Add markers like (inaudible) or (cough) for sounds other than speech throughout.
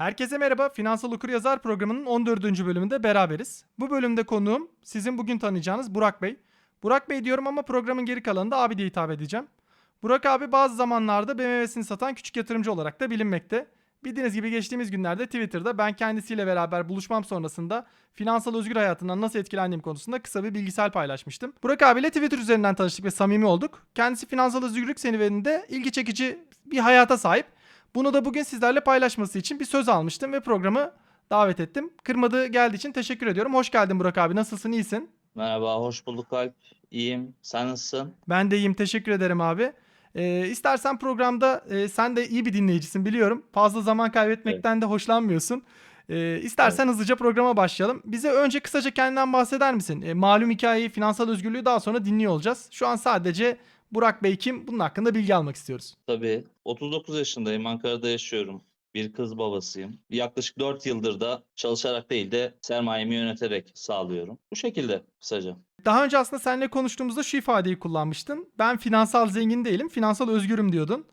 Herkese merhaba. Finansal Okuryazar programının 14. bölümünde beraberiz. Bu bölümde konuğum sizin bugün tanıyacağınız Burak Bey. Burak Bey diyorum ama programın geri kalanında abi diye hitap edeceğim. Burak abi bazı zamanlarda BMW'sini satan küçük yatırımcı olarak da bilinmekte. Bildiğiniz gibi geçtiğimiz günlerde Twitter'da ben kendisiyle beraber buluşmam sonrasında finansal özgür hayatından nasıl etkilendiğim konusunda kısa bir bilgisel paylaşmıştım. Burak abiyle Twitter üzerinden tanıştık ve samimi olduk. Kendisi finansal özgürlük serüveninde ilgi çekici bir hayata sahip. Bunu da bugün sizlerle paylaşması için bir söz almıştım ve programı davet ettim. Kırmadığı geldiği için teşekkür ediyorum. Hoş geldin Burak abi. Nasılsın? İyisin? Merhaba, hoş bulduk Alp. İyiyim. Sen nasılsın? Ben de iyiyim. Teşekkür ederim abi. Ee, istersen programda e, sen de iyi bir dinleyicisin biliyorum. Fazla zaman kaybetmekten de hoşlanmıyorsun. Ee, istersen hızlıca programa başlayalım. Bize önce kısaca kendinden bahseder misin? Ee, malum hikayeyi, finansal özgürlüğü daha sonra dinliyor olacağız. Şu an sadece Burak Bey kim? Bunun hakkında bilgi almak istiyoruz. Tabii. 39 yaşındayım. Ankara'da yaşıyorum. Bir kız babasıyım. Yaklaşık 4 yıldır da çalışarak değil de sermayemi yöneterek sağlıyorum. Bu şekilde kısaca. Daha önce aslında seninle konuştuğumuzda şu ifadeyi kullanmıştın. Ben finansal zengin değilim, finansal özgürüm diyordun.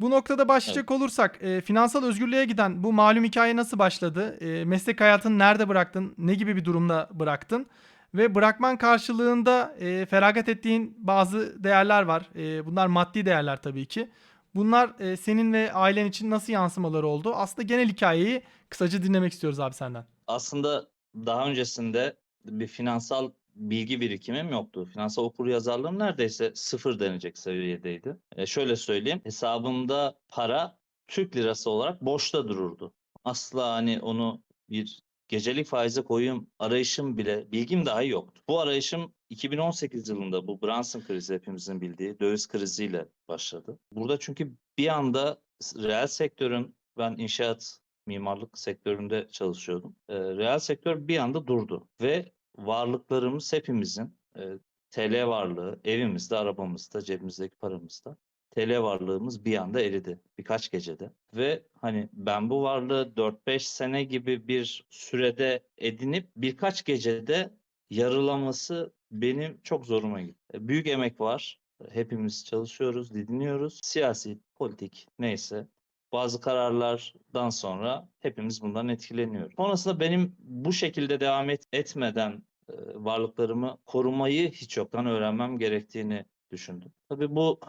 Bu noktada başlayacak olursak, e, finansal özgürlüğe giden bu malum hikaye nasıl başladı? E, meslek hayatını nerede bıraktın? Ne gibi bir durumda bıraktın? Ve bırakman karşılığında e, feragat ettiğin bazı değerler var. E, bunlar maddi değerler tabii ki. Bunlar e, senin ve ailen için nasıl yansımaları oldu? Aslında genel hikayeyi kısaca dinlemek istiyoruz abi senden. Aslında daha öncesinde bir finansal bilgi birikimim yoktu. Finansal okuryazarlığım neredeyse sıfır denecek seviyedeydi. E, şöyle söyleyeyim. Hesabımda para Türk lirası olarak boşta dururdu. Asla hani onu bir gecelik faize koyayım arayışım bile bilgim dahi yoktu. Bu arayışım 2018 yılında bu Brunson krizi hepimizin bildiği döviz kriziyle başladı. Burada çünkü bir anda reel sektörün ben inşaat mimarlık sektöründe çalışıyordum. E, reel sektör bir anda durdu ve varlıklarımız hepimizin e, TL varlığı evimizde, arabamızda, cebimizdeki paramızda TL varlığımız bir anda eridi birkaç gecede. Ve hani ben bu varlığı 4-5 sene gibi bir sürede edinip birkaç gecede yarılaması benim çok zoruma gitti. E, Büyük emek var. Hepimiz çalışıyoruz, didiniyoruz. Siyasi, politik neyse bazı kararlardan sonra hepimiz bundan etkileniyoruz. Sonrasında benim bu şekilde devam et, etmeden e, varlıklarımı korumayı hiç yoktan öğrenmem gerektiğini düşündüm. Tabii bu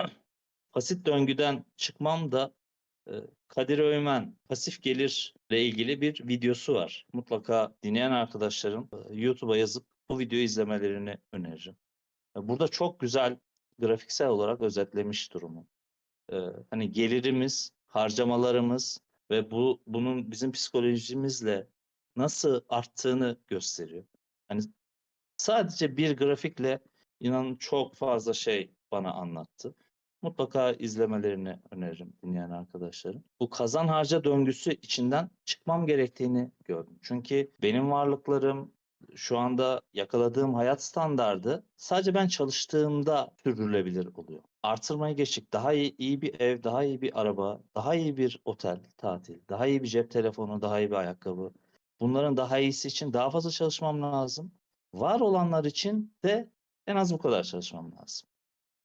basit döngüden çıkmam da e, Kadir Öğmen pasif gelirle ilgili bir videosu var. Mutlaka dinleyen arkadaşlarım e, YouTube'a yazıp bu videoyu izlemelerini öneririm. E, Burada çok güzel grafiksel olarak özetlemiş durumu. Hani gelirimiz, harcamalarımız ve bu bunun bizim psikolojimizle nasıl arttığını gösteriyor. Hani sadece bir grafikle inanın çok fazla şey bana anlattı. Mutlaka izlemelerini öneririm dinleyen arkadaşlarım. Bu kazan harca döngüsü içinden çıkmam gerektiğini gördüm. Çünkü benim varlıklarım şu anda yakaladığım hayat standardı sadece ben çalıştığımda sürdürülebilir oluyor. Artırmayı geçtik. Daha iyi, iyi bir ev, daha iyi bir araba, daha iyi bir otel, tatil, daha iyi bir cep telefonu, daha iyi bir ayakkabı. Bunların daha iyisi için daha fazla çalışmam lazım. Var olanlar için de en az bu kadar çalışmam lazım.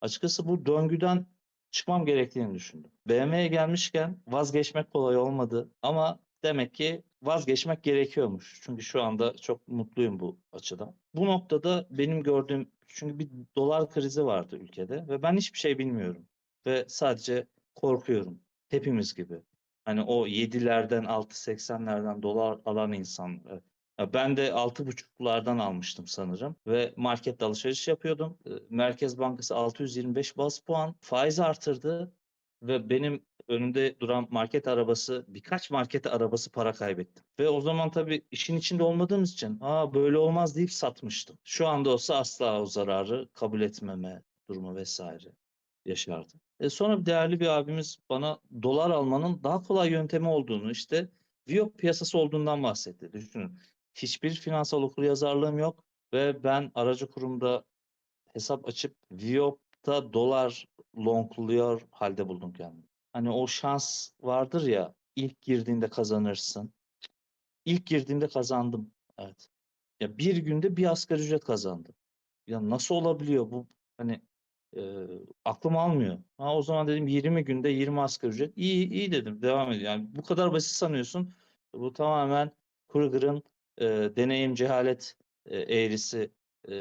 Açıkçası bu döngüden çıkmam gerektiğini düşündüm. BMW'ye gelmişken vazgeçmek kolay olmadı ama demek ki vazgeçmek gerekiyormuş. Çünkü şu anda çok mutluyum bu açıdan. Bu noktada benim gördüğüm çünkü bir dolar krizi vardı ülkede ve ben hiçbir şey bilmiyorum ve sadece korkuyorum. Hepimiz gibi. Hani o 7'lerden 6.80'lerden dolar alan insan e, Ben de 6.5'lardan almıştım sanırım ve markette alışveriş yapıyordum. E, Merkez Bankası 625 bas puan faiz artırdı ve benim önümde duran market arabası birkaç market arabası para kaybettim. Ve o zaman tabii işin içinde olmadığımız için aa böyle olmaz deyip satmıştım. Şu anda olsa asla o zararı kabul etmeme durumu vesaire yaşardım. E sonra değerli bir abimiz bana dolar almanın daha kolay yöntemi olduğunu işte Viyop piyasası olduğundan bahsetti. Düşünün hiçbir finansal okuryazarlığım yok ve ben aracı kurumda hesap açıp Viyop'ta dolar longluyor halde buldum kendimi. Hani o şans vardır ya ilk girdiğinde kazanırsın. İlk girdiğimde kazandım. Evet. Ya bir günde bir asgari ücret kazandım. Ya nasıl olabiliyor bu? Hani e, aklım almıyor. Ha, o zaman dedim 20 günde 20 asgari ücret. İyi iyi dedim. Devam ediyor. Yani bu kadar basit sanıyorsun. Bu tamamen Kruger'ın e, deneyim cehalet e, eğrisi e,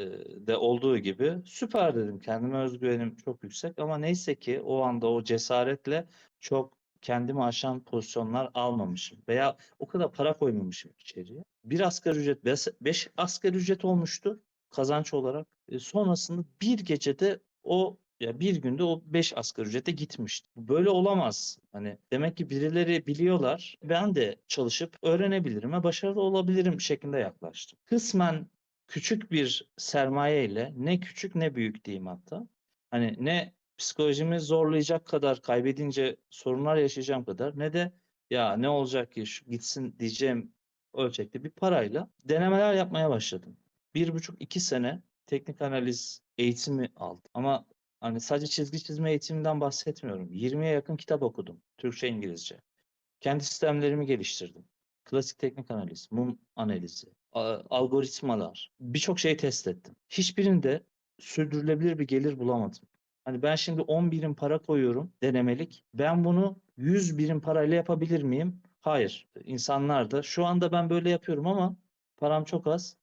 de olduğu gibi süper dedim. Kendime özgüvenim çok yüksek ama neyse ki o anda o cesaretle çok kendimi aşan pozisyonlar almamışım veya o kadar para koymamışım içeriye. Bir asgari ücret, beş, beş asgari ücret olmuştu kazanç olarak. E, sonrasında bir gecede o ya bir günde o 5 asgari ücrete gitmişti. Böyle olamaz. Hani demek ki birileri biliyorlar. Ben de çalışıp öğrenebilirim ve başarılı olabilirim şeklinde yaklaştım. Kısmen küçük bir sermaye ile ne küçük ne büyük diyeyim hatta. Hani ne psikolojimi zorlayacak kadar kaybedince sorunlar yaşayacağım kadar ne de ya ne olacak ki şu gitsin diyeceğim ölçekte bir parayla denemeler yapmaya başladım. Bir buçuk iki sene teknik analiz eğitimi aldım. Ama hani sadece çizgi çizme eğitiminden bahsetmiyorum. 20'ye yakın kitap okudum. Türkçe, İngilizce. Kendi sistemlerimi geliştirdim. Klasik teknik analiz, mum analizi, algoritmalar. Birçok şey test ettim. Hiçbirinde sürdürülebilir bir gelir bulamadım. Hani ben şimdi 10 birim para koyuyorum denemelik. Ben bunu 100 birim parayla yapabilir miyim? Hayır. İnsanlar da şu anda ben böyle yapıyorum ama param çok az.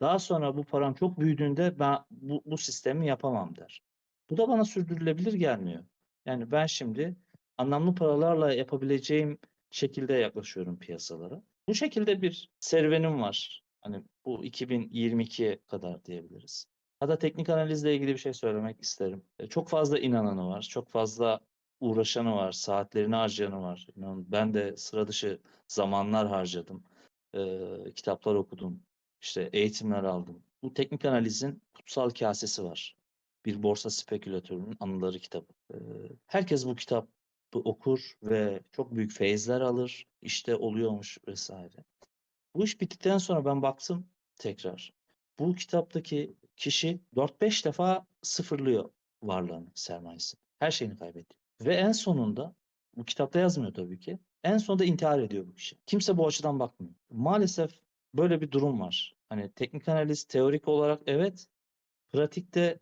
Daha sonra bu param çok büyüdüğünde ben bu, bu sistemi yapamam der. Bu da bana sürdürülebilir gelmiyor. Yani ben şimdi anlamlı paralarla yapabileceğim şekilde yaklaşıyorum piyasalara. Bu şekilde bir serüvenim var. Hani bu 2022'ye kadar diyebiliriz. Hatta teknik analizle ilgili bir şey söylemek isterim. E, Çok fazla inananı var, çok fazla uğraşanı var, saatlerini harcayanı var. İnanın ben de sıra dışı zamanlar harcadım. E, kitaplar okudum, işte eğitimler aldım. Bu teknik analizin kutsal kasesi var. Bir borsa spekülatörünün anıları kitabı. Herkes bu kitabı okur ve çok büyük feyizler alır. İşte oluyormuş vesaire. Bu iş bittikten sonra ben baktım tekrar. Bu kitaptaki kişi 4-5 defa sıfırlıyor varlığını, sermayesini. Her şeyini kaybetti. Ve en sonunda, bu kitapta yazmıyor tabii ki, en sonunda intihar ediyor bu kişi. Kimse bu açıdan bakmıyor. Maalesef böyle bir durum var. Hani teknik analiz teorik olarak evet, pratikte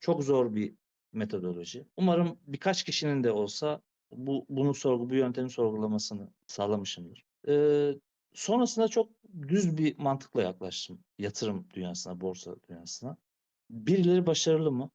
çok zor bir metodoloji. Umarım birkaç kişinin de olsa bu bunu sorgu bu yöntemi sorgulamasını sağlamışımdır. Ee, sonrasında çok düz bir mantıkla yaklaştım yatırım dünyasına, borsa dünyasına. Birileri başarılı mı?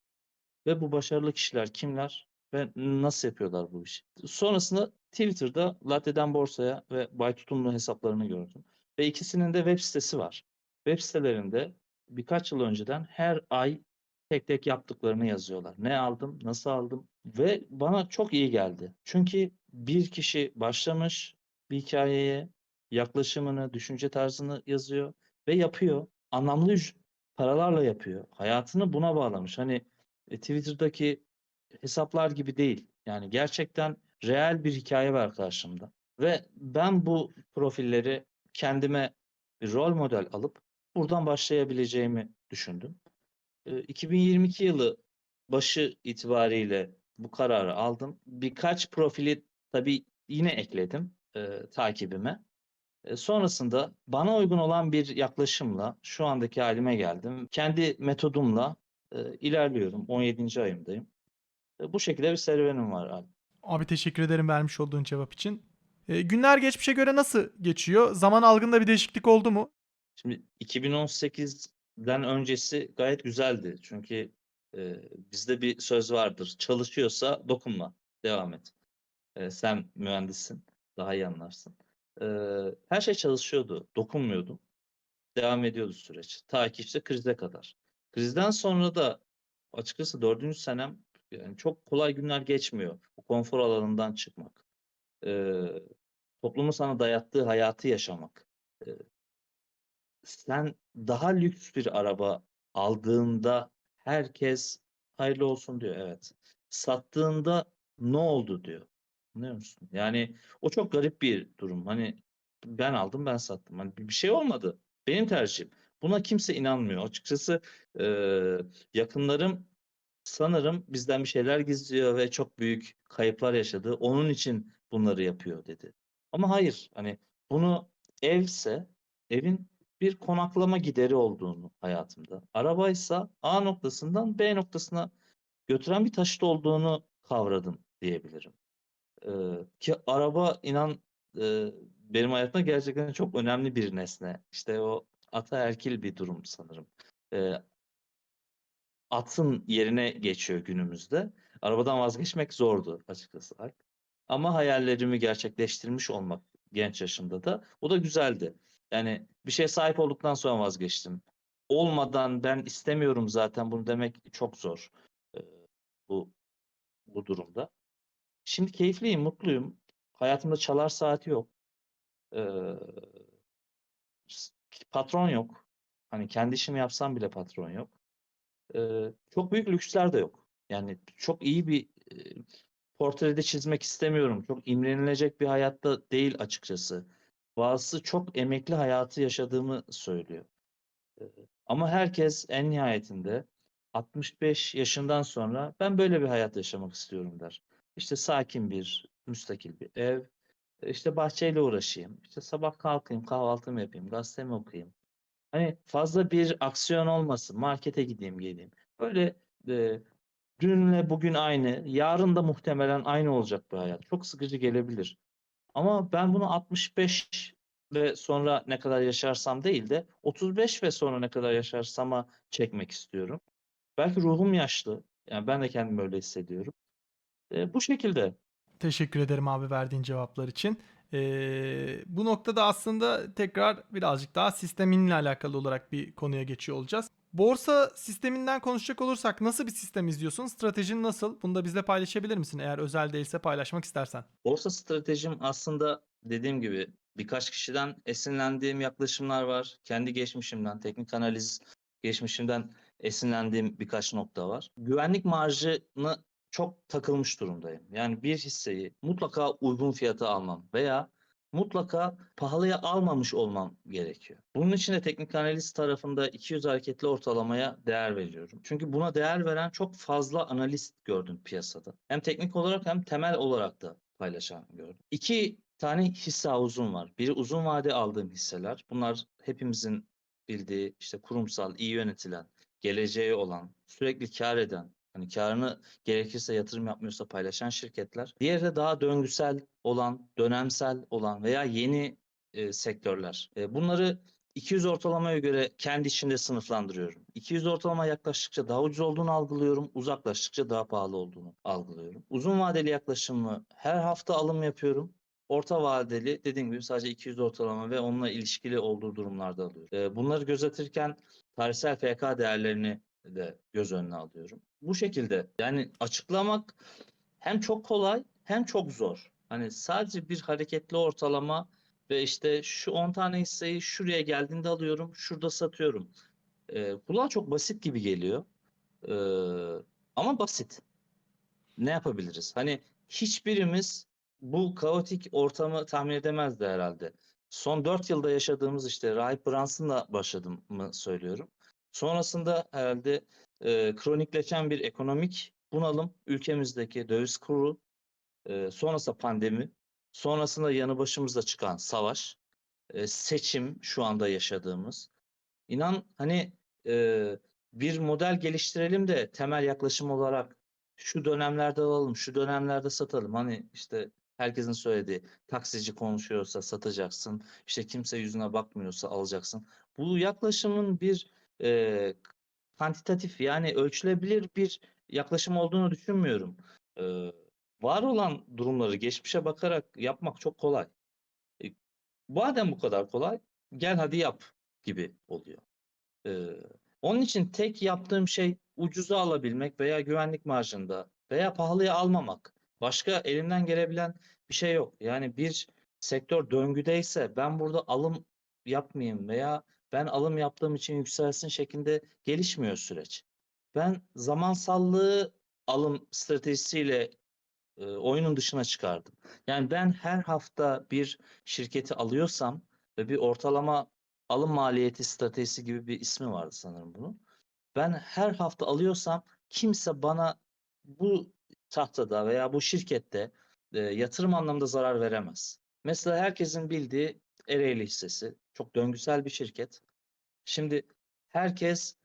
Ve bu başarılı kişiler kimler? Ve nasıl yapıyorlar bu işi? Sonrasında Twitter'da Latte'den Borsa'ya ve Bay Tutumlu hesaplarını gördüm. Ve ikisinin de web sitesi var. Web sitelerinde birkaç yıl önceden her ay tek tek yaptıklarını yazıyorlar. Ne aldım, nasıl aldım ve bana çok iyi geldi. Çünkü bir kişi başlamış bir hikayeye yaklaşımını, düşünce tarzını yazıyor ve yapıyor. Anlamlı paralarla yapıyor. Hayatını buna bağlamış. Hani e, Twitter'daki hesaplar gibi değil. Yani gerçekten reel bir hikaye var karşımda. Ve ben bu profilleri kendime bir rol model alıp buradan başlayabileceğimi düşündüm. Ee, 2022 yılı başı itibariyle bu kararı aldım. Birkaç profili tabii yine ekledim e, takibime. E, sonrasında bana uygun olan bir yaklaşımla şu andaki halime geldim. Kendi metodumla e, ilerliyorum. 17. ayımdayım. E, bu şekilde bir serüvenim var abi. Abi teşekkür ederim vermiş olduğun cevap için. E, günler geçmişe göre nasıl geçiyor? Zaman algında bir değişiklik oldu mu? Şimdi 2018'den öncesi gayet güzeldi. Çünkü e, bizde bir söz vardır. Çalışıyorsa dokunma, devam et. E, sen mühendissin, daha iyi anlarsın. E, her şey çalışıyordu, dokunmuyordum. Devam ediyordu süreç. Ta ki işte krize kadar. Krizden sonra da açıkçası dördüncü senem yani çok kolay günler geçmiyor. Bu konfor alanından çıkmak. E, toplumun sana dayattığı hayatı yaşamak. E, sen daha lüks bir araba aldığında herkes hayırlı olsun diyor. Evet. Sattığında ne oldu diyor. Anlıyor musun? Yani o çok garip bir durum. Hani ben aldım ben sattım. Hani bir şey olmadı. Benim tercihim. Buna kimse inanmıyor. Açıkçası eee, yakınlarım sanırım bizden bir şeyler gizliyor ve çok büyük kayıplar yaşadı. Onun için bunları yapıyor dedi. Ama hayır. Hani bunu evse evin bir konaklama gideri olduğunu hayatımda. Arabaysa A noktasından B noktasına götüren bir taşıt olduğunu kavradım diyebilirim. Ee, ki araba inan e, benim hayatımda gerçekten çok önemli bir nesne. İşte o ataerkil bir durum sanırım. Ee, atın yerine geçiyor günümüzde. Arabadan vazgeçmek zordu açıkçası. Ama hayallerimi gerçekleştirmiş olmak genç yaşımda da o da güzeldi. Yani bir şeye sahip olduktan sonra vazgeçtim. Olmadan ben istemiyorum zaten bunu demek çok zor e, bu bu durumda. Şimdi keyifliyim, mutluyum. Hayatımda çalar saati yok. S- patron yok. Hani kendi işimi yapsam bile patron yok. Ee, çok büyük lüksler de yok. Yani çok iyi bir e, portrede çizmek istemiyorum. Çok imrenilecek bir hayatta değil açıkçası. Bazısı çok emekli hayatı yaşadığımı söylüyor. Ee, Ama herkes en nihayetinde 65 yaşından sonra ben böyle bir hayat yaşamak istiyorum der. İşte sakin bir, müstakil bir ev, işte bahçeyle uğraşayım, işte sabah kalkayım, kahvaltımı yapayım, gazetemi okuyayım. Hani fazla bir aksiyon olmasın, markete gideyim geleyim. Böyle e, dünle bugün aynı, yarın da muhtemelen aynı olacak bir hayat. Çok sıkıcı gelebilir. Ama ben bunu 65 ve sonra ne kadar yaşarsam değil de 35 ve sonra ne kadar yaşarsama çekmek istiyorum. Belki ruhum yaşlı. Yani ben de kendimi öyle hissediyorum. E, bu şekilde. Teşekkür ederim abi verdiğin cevaplar için. Ee, bu noktada aslında tekrar birazcık daha sisteminle alakalı olarak bir konuya geçiyor olacağız. Borsa sisteminden konuşacak olursak nasıl bir sistem izliyorsun? Stratejin nasıl? Bunu da bizle paylaşabilir misin? Eğer özel değilse paylaşmak istersen. Borsa stratejim aslında dediğim gibi birkaç kişiden esinlendiğim yaklaşımlar var. Kendi geçmişimden, teknik analiz geçmişimden esinlendiğim birkaç nokta var. Güvenlik marjını çok takılmış durumdayım. Yani bir hisseyi mutlaka uygun fiyata almam veya mutlaka pahalıya almamış olmam gerekiyor. Bunun için de teknik analiz tarafında 200 hareketli ortalamaya değer veriyorum. Çünkü buna değer veren çok fazla analist gördüm piyasada. Hem teknik olarak hem temel olarak da paylaşan gördüm. İki tane hisse havuzum var. Biri uzun vade aldığım hisseler. Bunlar hepimizin bildiği işte kurumsal, iyi yönetilen, geleceği olan, sürekli kar eden, hani karını gerekirse yatırım yapmıyorsa paylaşan şirketler. Diğeri de daha döngüsel olan, dönemsel olan veya yeni e, sektörler. E, bunları 200 ortalamaya göre kendi içinde sınıflandırıyorum. 200 ortalama yaklaştıkça daha ucuz olduğunu algılıyorum, uzaklaştıkça daha pahalı olduğunu algılıyorum. Uzun vadeli yaklaşımı her hafta alım yapıyorum. Orta vadeli dediğim gibi sadece 200 ortalama ve onunla ilişkili olduğu durumlarda alıyorum. E, bunları gözetirken tarihsel FK değerlerini de göz önüne alıyorum. Bu şekilde yani açıklamak hem çok kolay hem çok zor. Hani sadece bir hareketli ortalama ve işte şu 10 tane hisseyi şuraya geldiğinde alıyorum, şurada satıyorum. Ee, kulağa çok basit gibi geliyor. Ee, ama basit. Ne yapabiliriz? Hani hiçbirimiz bu kaotik ortamı tahmin edemezdi herhalde. Son 4 yılda yaşadığımız işte Rahip Branson'la başladım mı söylüyorum. Sonrasında herhalde e, kronikleşen bir ekonomik bunalım, ülkemizdeki döviz kuru, e, sonrasında pandemi, sonrasında yanı başımızda çıkan savaş, e, seçim şu anda yaşadığımız. İnan hani e, bir model geliştirelim de temel yaklaşım olarak şu dönemlerde alalım, şu dönemlerde satalım. Hani işte herkesin söylediği taksici konuşuyorsa satacaksın, işte kimse yüzüne bakmıyorsa alacaksın. Bu yaklaşımın bir e, kantitatif yani ölçülebilir bir yaklaşım olduğunu düşünmüyorum. Ee, var olan durumları geçmişe bakarak yapmak çok kolay. E, madem bu kadar kolay, gel hadi yap gibi oluyor. Ee, onun için tek yaptığım şey ucuza alabilmek veya güvenlik marjında veya pahalıya almamak. Başka elimden gelebilen bir şey yok. Yani bir sektör döngüdeyse ben burada alım yapmayayım veya ben alım yaptığım için yükselsin şeklinde gelişmiyor süreç. Ben zamansallığı alım stratejisiyle e, oyunun dışına çıkardım. Yani ben her hafta bir şirketi alıyorsam ve bir ortalama alım maliyeti stratejisi gibi bir ismi vardı sanırım bunun. Ben her hafta alıyorsam kimse bana bu tahtada veya bu şirkette e, yatırım anlamında zarar veremez. Mesela herkesin bildiği Ereğli hissesi çok döngüsel bir şirket. Şimdi herkes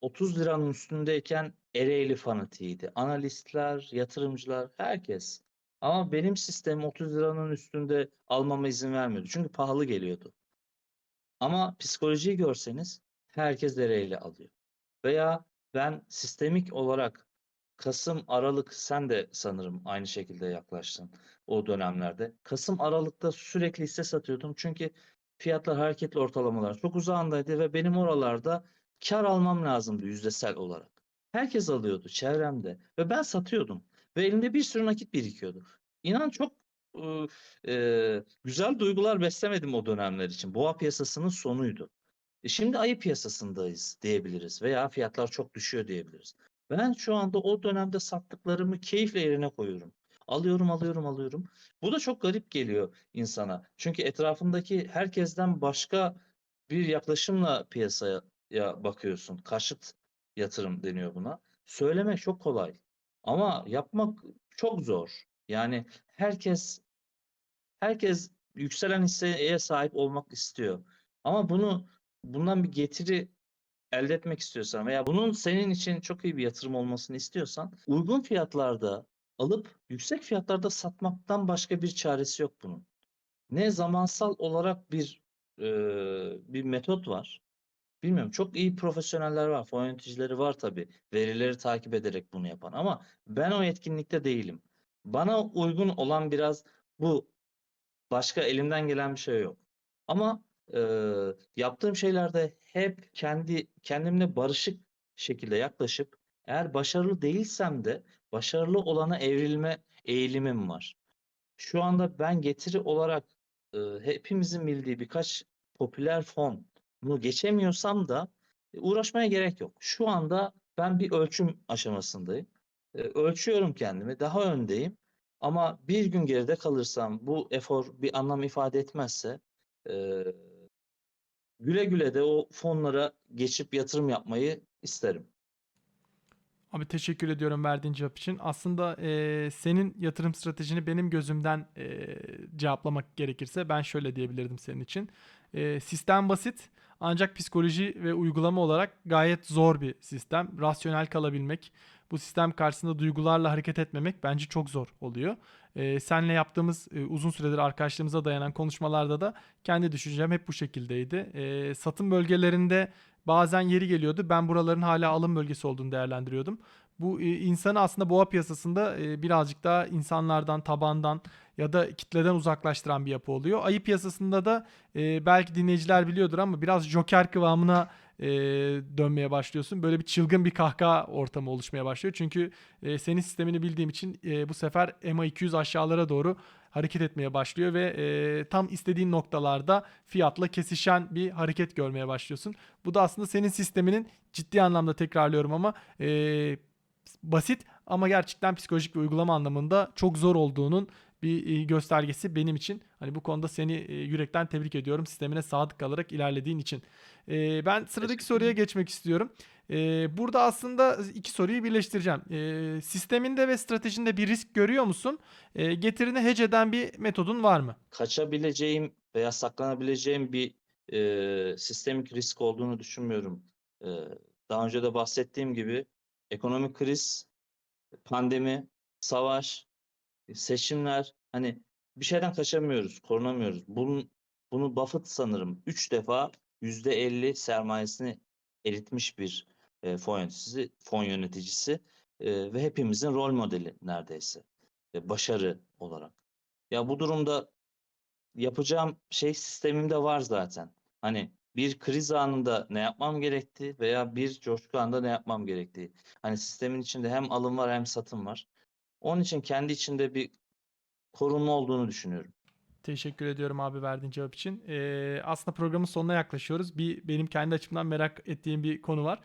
30 liranın üstündeyken Ereğli fanatiydi. Analistler, yatırımcılar, herkes. Ama benim sistemim 30 liranın üstünde almama izin vermiyordu. Çünkü pahalı geliyordu. Ama psikolojiyi görseniz herkes dereyle alıyor. Veya ben sistemik olarak Kasım, Aralık sen de sanırım aynı şekilde yaklaştın o dönemlerde. Kasım, Aralık'ta sürekli hisse satıyordum. Çünkü fiyatlar hareketli ortalamalar çok uzağındaydı ve benim oralarda kar almam lazımdı yüzdesel olarak. Herkes alıyordu çevremde ve ben satıyordum ve elimde bir sürü nakit birikiyordu. İnan çok eee, güzel duygular beslemedim o dönemler için. Boğa piyasasının sonuydu. E şimdi ayı piyasasındayız diyebiliriz veya fiyatlar çok düşüyor diyebiliriz. Ben şu anda o dönemde sattıklarımı keyifle yerine koyuyorum. Alıyorum, alıyorum, alıyorum. Bu da çok garip geliyor insana. Çünkü etrafındaki herkesten başka bir yaklaşımla piyasaya bakıyorsun. Karşıt yatırım deniyor buna. Söylemek çok kolay ama yapmak çok zor. Yani herkes herkes yükselen hisseye sahip olmak istiyor. Ama bunu bundan bir getiri elde etmek istiyorsan veya bunun senin için çok iyi bir yatırım olmasını istiyorsan uygun fiyatlarda alıp yüksek fiyatlarda satmaktan başka bir çaresi yok bunun. Ne zamansal olarak bir eee, bir metot var. Bilmiyorum çok iyi profesyoneller var, fon yöneticileri var tabii. Verileri takip ederek bunu yapan ama ben o etkinlikte değilim. Bana uygun olan biraz bu. Başka elimden gelen bir şey yok. Ama eee, yaptığım şeylerde hep kendi kendimle barışık şekilde yaklaşıp eğer başarılı değilsem de başarılı olana evrilme eğilimim var. Şu anda ben getiri olarak eee, hepimizin bildiği birkaç popüler fonu geçemiyorsam da e, uğraşmaya gerek yok. Şu anda ben bir ölçüm aşamasındayım. E, ölçüyorum kendimi, daha öndeyim. Ama bir gün geride kalırsam bu efor bir anlam ifade etmezse e, güle güle de o fonlara geçip yatırım yapmayı isterim. Abi teşekkür ediyorum verdiğin cevap için. Aslında eee, senin yatırım stratejini benim gözümden eee, cevaplamak gerekirse ben şöyle diyebilirdim senin için. Eee, sistem basit ancak psikoloji ve uygulama olarak gayet zor bir sistem. Rasyonel kalabilmek, bu sistem karşısında duygularla hareket etmemek bence çok zor oluyor. Eee senle yaptığımız e, uzun süredir arkadaşlığımıza dayanan konuşmalarda da kendi düşüncem hep bu şekildeydi. Eee, satım bölgelerinde bazen yeri geliyordu. Ben buraların hala alım bölgesi olduğunu değerlendiriyordum. Bu e, insanı aslında boğa piyasasında e, birazcık daha insanlardan, tabandan ya da kitleden uzaklaştıran bir yapı oluyor. Ayı piyasasında da e, belki dinleyiciler biliyordur ama biraz joker kıvamına e, dönmeye başlıyorsun. Böyle bir çılgın bir kahkaha ortamı oluşmaya başlıyor. Çünkü e, senin sistemini bildiğim için e, bu sefer MA200 aşağılara doğru hareket etmeye başlıyor ve e, tam istediğin noktalarda fiyatla kesişen bir hareket görmeye başlıyorsun. Bu da aslında senin sisteminin ciddi anlamda tekrarlıyorum ama e, basit ama gerçekten psikolojik bir uygulama anlamında çok zor olduğunun bir e, göstergesi benim için. Hani bu konuda seni e, yürekten tebrik ediyorum sistemine sadık kalarak ilerlediğin için. E, ben sıradaki soruya geçmek istiyorum. E, burada aslında iki soruyu birleştireceğim. E, sisteminde ve stratejinde bir risk görüyor musun? E, getirini hedge eden bir metodun var mı? Kaçabileceğim veya saklanabileceğim bir e, sistemik risk olduğunu düşünmüyorum. E, daha önce de bahsettiğim gibi ekonomik kriz, pandemi, savaş, seçimler hani bir şeyden kaçamıyoruz, korunamıyoruz. Bunun, bunu Buffett sanırım 3 defa %50 sermayesini eritmiş bir e, fon yöneticisi, fon yöneticisi e, ve hepimizin rol modeli neredeyse e, başarı olarak. Ya bu durumda yapacağım şey sistemimde var zaten. Hani bir kriz anında ne yapmam gerektiği veya bir coşku anında ne yapmam gerektiği. Hani sistemin içinde hem alım var hem satım var. Onun için kendi içinde bir korunma olduğunu düşünüyorum. Teşekkür ediyorum abi verdiğin cevap için. Ee, aslında programın sonuna yaklaşıyoruz. Bir benim kendi açımdan merak ettiğim bir konu var.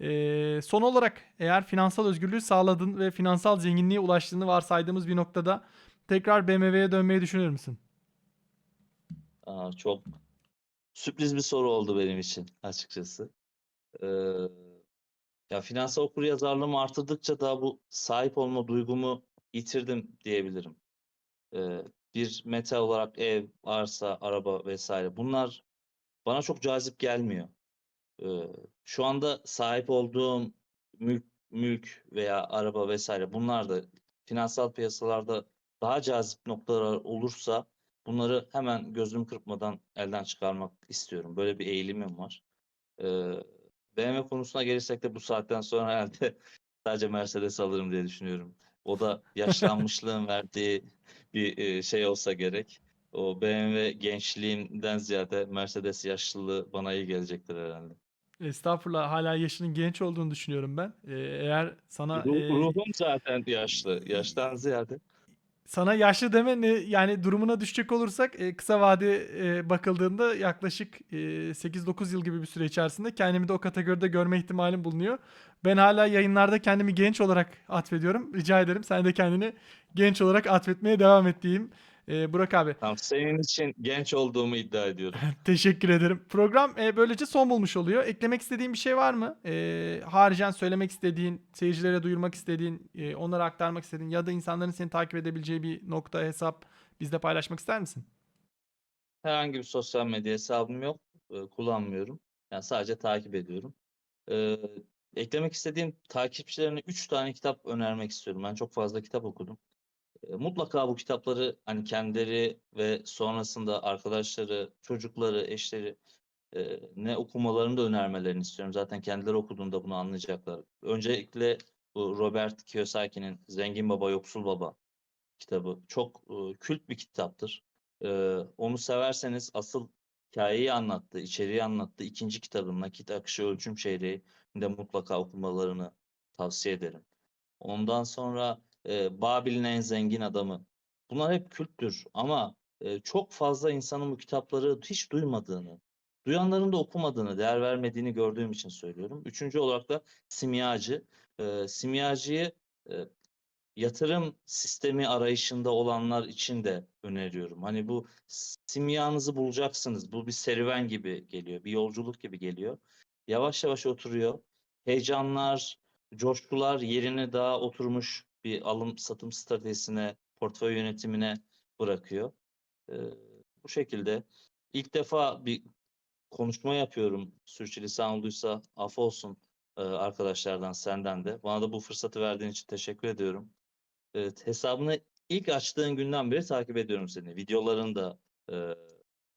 Ee, son olarak eğer finansal özgürlüğü sağladın ve finansal zenginliğe ulaştığını varsaydığımız bir noktada tekrar BMW'ye dönmeyi düşünür müsün? Aa, çok sürpriz bir soru oldu benim için açıkçası. Ee, ya finansal okuryazarlığımı artırdıkça da bu sahip olma duygumu yitirdim diyebilirim. Ee, bir meta olarak ev, arsa, araba vesaire bunlar bana çok cazip gelmiyor. Ee, şu anda sahip olduğum mülk, mülk veya araba vesaire bunlar da finansal piyasalarda daha cazip noktalar olursa bunları hemen gözüm kırpmadan elden çıkarmak istiyorum. Böyle bir eğilimim var. Ee, BMW konusuna gelirsek de bu saatten sonra herhalde (laughs) sadece Mercedes alırım diye düşünüyorum. O da yaşlanmışlığın (laughs) verdiği bir e, şey olsa gerek. O BMW gençliğimden ziyade Mercedes yaşlılığı bana iyi gelecektir herhalde. Estağfurullah hala yaşının genç olduğunu düşünüyorum ben. Ee, eğer sana Ruh- e, ruhum zaten yaşlı. Yaştan ziyade. Sana yaşlı deme ne yani durumuna düşecek olursak e, kısa vade e, bakıldığında yaklaşık e, 8-9 yıl gibi bir süre içerisinde kendimi de o kategoride görme ihtimalim bulunuyor. Ben hala yayınlarda kendimi genç olarak atfediyorum. Rica ederim sen de kendini genç olarak atfetmeye devam et diyeyim. E, Burak abi. Tamam, senin için genç olduğumu iddia ediyorum. (laughs) Teşekkür ederim. Program e, böylece son bulmuş oluyor. Eklemek istediğin bir şey var mı? E, haricen söylemek istediğin, seyircilere duyurmak istediğin, e, onlara aktarmak istediğin ya da insanların seni takip edebileceği bir nokta, hesap bizle paylaşmak ister misin? Herhangi bir sosyal medya hesabım yok. e, kullanmıyorum. Yani sadece takip ediyorum. Ee, eklemek istediğim takipçilerine 3 tane kitap önermek istiyorum. Ben çok fazla kitap okudum. E, mutlaka bu kitapları hani kendileri ve sonrasında arkadaşları, çocukları, eşleri e, ne okumalarını da önermelerini istiyorum. Zaten kendileri okuduğunda bunu anlayacaklar. Öncelikle bu Robert Kiyosaki'nin Zengin Baba Yoksul Baba kitabı çok e, kült bir kitaptır. E, onu severseniz asıl hikayeyi anlattı, içeriği anlattı. İkinci kitabın Nakit Akışı Ölçüm Çeyreği de mutlaka okumalarını tavsiye ederim. Ondan sonra e, Babil'in en zengin adamı. Bunlar hep kültür ama e, çok fazla insanın bu kitapları hiç duymadığını, duyanların da okumadığını, değer vermediğini gördüğüm için söylüyorum. Üçüncü olarak da simyacı. E, simyacıyı e, yatırım sistemi arayışında olanlar için de öneriyorum. Hani bu simyanızı bulacaksınız. Bu bir serüven gibi geliyor, bir yolculuk gibi geliyor. Yavaş yavaş oturuyor. Heyecanlar, coşkular yerine daha oturmuş bir alım satım stratejisine, portföy yönetimine bırakıyor. Ee, bu şekilde ilk defa bir konuşma yapıyorum. Sürçülisan olduysa af olsun e, arkadaşlardan, senden de. Bana da bu fırsatı verdiğin için teşekkür ediyorum. Evet, hesabını ilk açtığın günden beri takip ediyorum seni. Videolarını da e,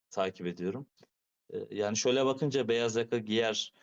takip ediyorum. E, yani şöyle bakınca beyaz yaka giyer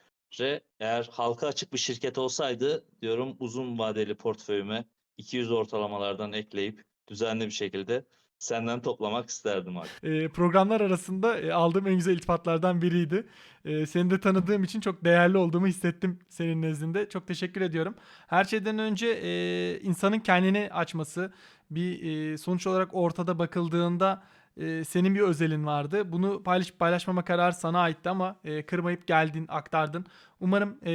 eğer halka açık bir şirket olsaydı diyorum uzun vadeli portföyüme 200 ortalamalardan ekleyip düzenli bir şekilde senden toplamak isterdim abi. E, programlar arasında e, aldığım en güzel iltifatlardan biriydi. E, seni de tanıdığım için çok değerli olduğumu hissettim senin nezdinde. Çok teşekkür ediyorum. Her şeyden önce e, insanın kendini açması, bir e, sonuç olarak ortada bakıldığında e, senin bir özelin vardı. Bunu paylaşıp paylaşmama kararı sana aitti ama e, kırmayıp geldin, aktardın. Umarım e,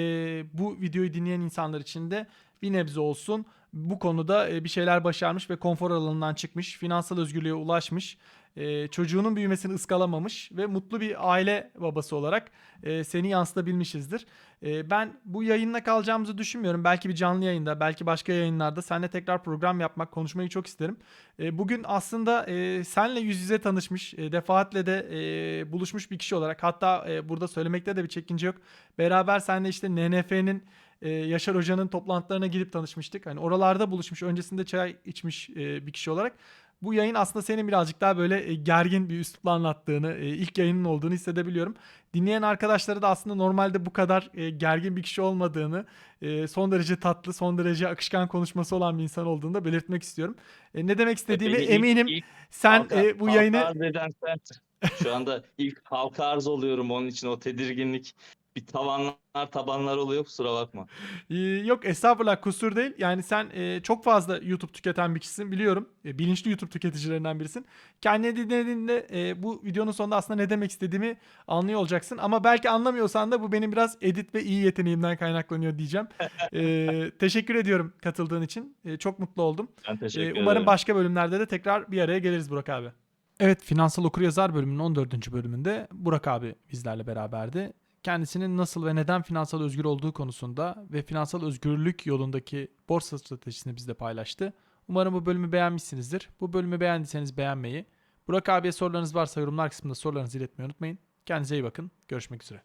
bu videoyu dinleyen insanlar için de bir nebze olsun bu konuda e, bir şeyler başarmış ve konfor alanından çıkmış, finansal özgürlüğe ulaşmış, e, çocuğunun büyümesini ıskalamamış ve mutlu bir aile babası olarak e, seni yansıtabilmişizdir. Ben bu yayınla kalacağımızı düşünmüyorum. Belki bir canlı yayında, belki başka yayınlarda seninle tekrar program yapmak, konuşmayı çok isterim. Bugün aslında senle yüz yüze tanışmış, defaatle de buluşmuş bir kişi olarak hatta burada söylemekte de bir çekince yok. Beraber seninle işte NNF'nin e, Yaşar Hoca'nın toplantılarına gidip tanışmıştık. Hani oralarda buluşmuş, öncesinde çay içmiş e, bir kişi olarak. Bu yayın aslında senin birazcık daha böyle e, gergin bir üslupla anlattığını, e, ilk yayının olduğunu hissedebiliyorum. Dinleyen arkadaşları da aslında normalde bu kadar e, gergin bir kişi olmadığını, e, son derece tatlı, son derece akışkan konuşması olan bir insan olduğunu da belirtmek istiyorum. E, ne demek istediğimi Beni ilk- eminim ilk sen halka- e, bu halka yayını. Şu anda ilk halka arz oluyorum onun için o tedirginlik bir tavanlar tabanlar oluyor kusura bakma. Ee, Yok estağfurullah kusur değil. Yani sen e, çok fazla YouTube tüketen bir kişisin biliyorum. E, bilinçli YouTube tüketicilerinden birisin. Kendini dinlediğinde e, bu videonun sonunda aslında ne demek istediğimi anlıyor olacaksın. Ama belki anlamıyorsan da bu benim biraz edit ve iyi yeteneğimden kaynaklanıyor diyeceğim. (laughs) E, teşekkür ediyorum katıldığın için. E, çok mutlu oldum. Ben Ee, teşekkür umarım ederim. başka bölümlerde de tekrar bir araya geliriz Burak abi. Evet Finansal Okuryazar bölümünün 14. bölümünde Burak abi bizlerle beraberdi. Kendisinin nasıl ve neden finansal özgür olduğu konusunda ve finansal özgürlük yolundaki borsa stratejisini bizle paylaştı. Umarım bu bölümü beğenmişsinizdir. Bu bölümü beğendiyseniz beğenmeyi, Burak abiye sorularınız varsa yorumlar kısmında sorularınızı iletmeyi unutmayın. Kendinize iyi bakın. Görüşmek üzere.